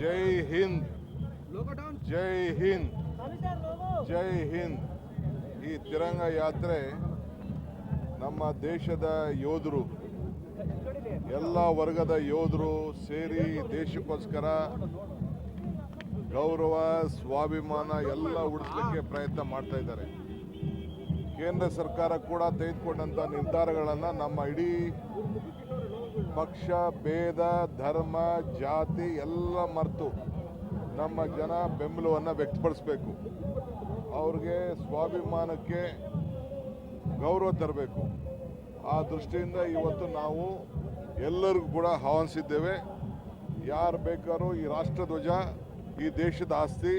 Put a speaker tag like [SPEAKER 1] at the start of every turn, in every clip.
[SPEAKER 1] ಜೈ ಹಿಂದ್ ಜೈ ಹಿಂದ್ ಜೈ ಹಿಂದ್ ಈ ತಿರಂಗ ಯಾತ್ರೆ ನಮ್ಮ ದೇಶದ ಯೋಧರು, ಎಲ್ಲ ವರ್ಗದ ಯೋಧರು ಸೇರಿ ದೇಶಕ್ಕೋಸ್ಕರ ಗೌರವ, ಸ್ವಾಭಿಮಾನ ಎಲ್ಲ ಉಳಿಸ್ಲಿಕ್ಕೆ ಪ್ರಯತ್ನ ಮಾಡ್ತಾ ಇದ್ದಾರೆ. ಕೇಂದ್ರ ಸರ್ಕಾರ ಕೂಡ ತೆಗೆದುಕೊಂಡಂಥ ನಿರ್ಧಾರಗಳನ್ನು ನಮ್ಮ ಇಡೀ ಪಕ್ಷ, ಭೇದ, ಧರ್ಮ, ಜಾತಿ ಎಲ್ಲ ಮರೆತು ನಮ್ಮ ಜನ ಬೆಂಬಲವನ್ನು ವ್ಯಕ್ತಪಡಿಸಬೇಕು. ಅವ್ರಿಗೆ ಸ್ವಾಭಿಮಾನಕ್ಕೆ ಗೌರವ ತರಬೇಕು. ಆ ದೃಷ್ಟಿಯಿಂದ ಇವತ್ತು ನಾವು ಎಲ್ಲರಿಗೂ ಕೂಡ ಆಹ್ವಾನಿಸಿದ್ದೇವೆ. ಯಾರು ಬೇಕಾದ್ರೂ ಈ ರಾಷ್ಟ್ರಧ್ವಜ, ಈ ದೇಶದ ಆಸ್ತಿ,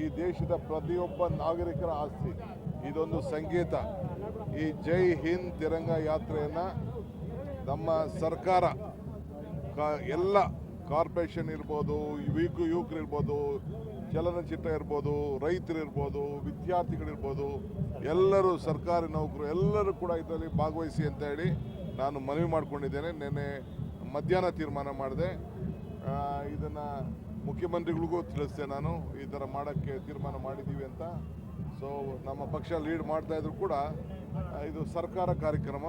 [SPEAKER 1] ಈ ದೇಶದ ಪ್ರತಿಯೊಬ್ಬ ನಾಗರಿಕರ ಆಸ್ತಿ, ಇದೊಂದು ಸಂಗೀತ. ಈ ಜೈ ಹಿಂದ್ ತಿರಂಗ ಯಾತ್ರೆಯನ್ನು ನಮ್ಮ ಸರ್ಕಾರ ಎಲ್ಲ ಕಾರ್ಪೊರೇಷನ್ ಇರ್ಬೋದು ವೀಕ್ ಯುವಕರು ಇರ್ಬೋದು ಚಲನಚಿತ್ರ ಇರ್ಬೋದು ರೈತರು ಇರ್ಬೋದು ವಿದ್ಯಾರ್ಥಿಗಳಿರ್ಬೋದು, ಎಲ್ಲರೂ ಸರ್ಕಾರಿ ನೌಕರು ಎಲ್ಲರೂ ಕೂಡ ಇದರಲ್ಲಿ ಭಾಗವಹಿಸಿ ಅಂತ ಹೇಳಿ ನಾನು ಮನವಿ ಮಾಡಿಕೊಂಡಿದ್ದೇನೆ. ನಿನ್ನೆ ಮಧ್ಯಾಹ್ನ ತೀರ್ಮಾನ ಮಾಡಿದೆ. ಇದನ್ನು ಮುಖ್ಯಮಂತ್ರಿಗಳಿಗೂ ತಿಳಿಸಿದೆ ನಾನು. ಈ ಥರ ಮಾಡೋಕ್ಕೆ ತೀರ್ಮಾನ ಮಾಡಿದ್ದೀವಿ ಅಂತ. ಸೊ ನಮ್ಮ ಪಕ್ಷ ಲೀಡ್ ಮಾಡ್ತಾ ಇದ್ರು ಕೂಡ ಇದು ಸರ್ಕಾರ ಕಾರ್ಯಕ್ರಮ.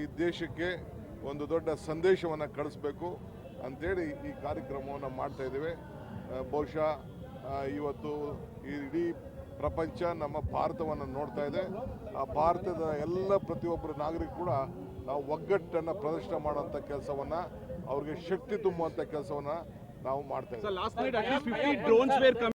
[SPEAKER 1] ಈ ದೇಶಕ್ಕೆ ಒಂದು ದೊಡ್ಡ ಸಂದೇಶವನ್ನು ಕಳಿಸ್ಬೇಕು ಅಂಥೇಳಿ ಈ ಕಾರ್ಯಕ್ರಮವನ್ನು ಮಾಡ್ತಾ ಇದ್ದೇವೆ. ಬಹುಶಃ ಇವತ್ತು ಇಡೀ ಪ್ರಪಂಚ ನಮ್ಮ ಭಾರತವನ್ನು ನೋಡ್ತಾ ಇದೆ. ಆ ಭಾರತದ ಎಲ್ಲ ಪ್ರತಿಯೊಬ್ಬರು ನಾಗರಿಕ ಕೂಡ ನಾವು ಒಗ್ಗಟ್ಟನ್ನು ಪ್ರದರ್ಶನ ಮಾಡುವಂಥ ಕೆಲಸವನ್ನು, ಅವ್ರಿಗೆ ಶಕ್ತಿ ತುಂಬುವಂಥ ಕೆಲಸವನ್ನು ನಾವು ಮಾಡ್ತಾ